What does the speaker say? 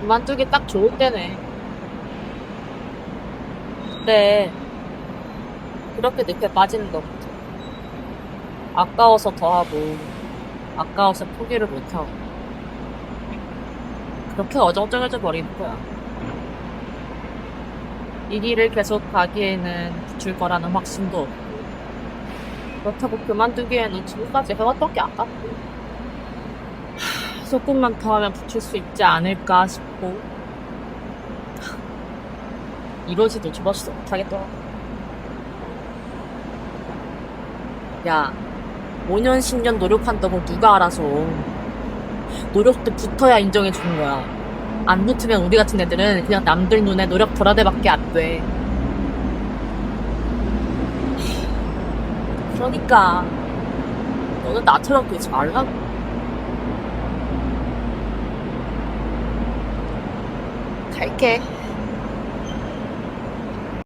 그만두기 딱 좋을 때네. 근데 그렇게 늪에 빠지는 것부터. 아까워서 더하고 아까워서 포기를 못하고. 그렇게 어정쩡해져 버리는 거야. 이 길을 계속 가기에는 붙을 거라는 확신도 없고. 그렇다고 그만두기에는 지금까지 해왔던 게 아깝고. 하, 조금만 더 하면 붙일 수 있지 않을까 싶고. 하, 이러지도 저러지도 못하겠더라고. 야 5년 10년 노력한다고 누가 알아서 노력도 붙어야 인정해 주는 거야. 안 붙으면 우리 같은 애들은 그냥 남들 눈에 노력 덜하대밖에 안돼. 그러니까 너는 나처럼 그러지 말라고 갈게